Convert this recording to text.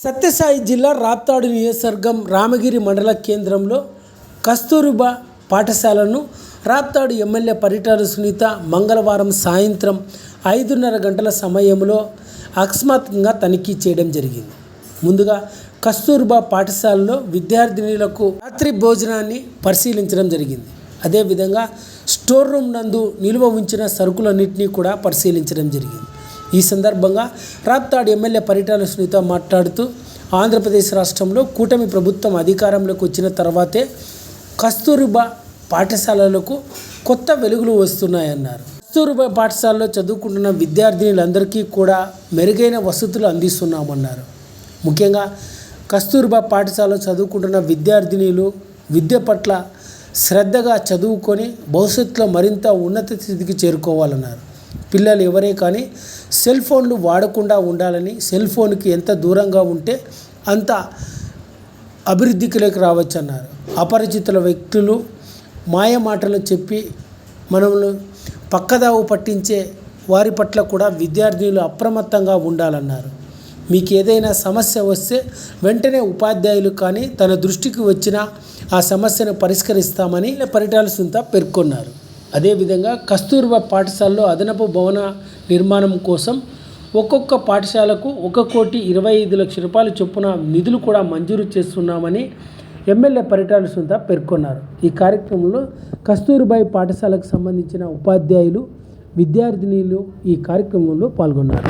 సత్యసాయి జిల్లా రాప్తాడు నియోజకవర్గం రామగిరి మండల కేంద్రంలో కస్తూరిబా పాఠశాలను రాప్తాడు ఎమ్మెల్యే పరిటాల సునీత మంగళవారం సాయంత్రం ఐదున్నర గంటల సమయంలో అకస్మాత్తుగా తనిఖీ చేయడం జరిగింది. ముందుగా కస్తూర్బా పాఠశాలలో విద్యార్థినులకు రాత్రి భోజనాన్ని పరిశీలించడం జరిగింది. అదేవిధంగా స్టోర్ రూమ్ నందు నిల్వ ఉంచిన సరుకులన్నింటినీ కూడా పరిశీలించడం జరిగింది. ఈ సందర్భంగా రాప్తాడు ఎమ్మెల్యే పరిటాల సునీత మాట్లాడుతూ ఆంధ్రప్రదేశ్ రాష్ట్రంలో కూటమి ప్రభుత్వం అధికారంలోకి వచ్చిన తర్వాతే కస్తూరిబా పాఠశాలలకు కొత్త వెలుగులు వస్తున్నాయన్నారు. కస్తూరిబా పాఠశాలలో చదువుకుంటున్న విద్యార్థినులందరికీ కూడా మెరుగైన వసతులు అందిస్తున్నామన్నారు. ముఖ్యంగా కస్తూరిబా పాఠశాలలో చదువుకుంటున్న విద్యార్థినులు విద్య పట్ల శ్రద్ధగా చదువుకొని భవిష్యత్తులో మరింత ఉన్నత స్థితికి చేరుకోవాలన్నారు. పిల్లలు ఎవరే కానీ సెల్ ఫోన్లు వాడకుండా ఉండాలని సెల్ ఫోన్కి ఎంత దూరంగా ఉంటే అంత అభివృద్ధికిలోకి రావచ్చు అన్నారు అపరిచితుల వ్యక్తులు మాయ మాటలు చెప్పి మనల్ని పక్కదావు పట్టించే వారి పట్ల కూడా విద్యార్థులు అప్రమత్తంగా ఉండాలన్నారు. మీకు ఏదైనా సమస్య వస్తే వెంటనే ఉపాధ్యాయులు కానీ తన దృష్టికి వచ్చిన ఆ సమస్యను పరిష్కరిస్తామని పరిటాల సుంత పేర్కొన్నారు. అదేవిధంగా కస్తూర్బా పాఠశాలలో అదనపు భవన నిర్మాణం కోసం ఒక్కొక్క పాఠశాలకు ఒక కోటి ఇరవై ఐదు లక్షల రూపాయల చొప్పున నిధులు కూడా మంజూరు చేస్తున్నామని ఎమ్మెల్యే పరిటాల సుంద పేర్కొన్నారు. ఈ కార్యక్రమంలో కస్తూర్బాయి పాఠశాలకు సంబంధించిన ఉపాధ్యాయులు విద్యార్థినీలు ఈ కార్యక్రమంలో పాల్గొన్నారు.